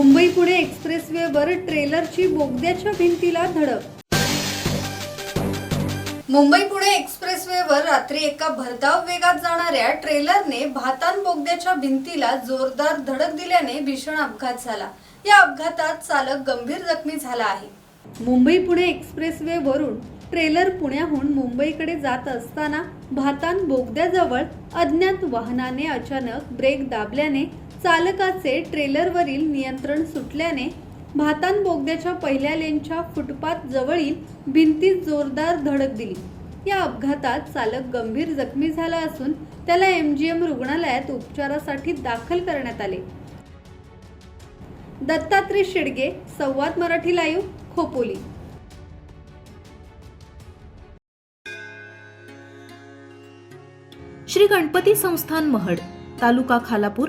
मुंबई पुणे एक्सप्रेसवेवर ट्रेलरची बोगद्याच्या भिंतीला धडक. मुंबई पुणे एक्सप्रेसवेवर रात्री एका भरधाव वेगात जाणाऱ्या ट्रेलरने भातान बोगद्याच्या भिंतीला जोरदार धडक दिल्याने भीषण अपघात झाला. या अपघातात चालक गंभीर जखमी झाला आहे. मुंबई पुणे एक्सप्रेसवे वरून ट्रेलर पुण्याहून मुंबईकडे जात असताना भातान बोगद्याजवळ अज्ञात वाहनाने अचानक ब्रेक दाबल्याने चालकाचे ट्रेलरवरील नियंत्रण सुटल्याने भातान बोगद्याच्या पहिल्या लेनच्या फुटपाथ जवळील भिंतीत जोरदार धडक दिली. या अपघातात चालक गंभीर जखमी झाला असून त्याला एमजीएम रुग्णालयात उपचारासाठी दाखल करण्यात आले. दत्तात्रय शेडगे संवाद मराठी लाईव्ह खोपोली. श्री गणपती संस्थान महड तालुका खालापूर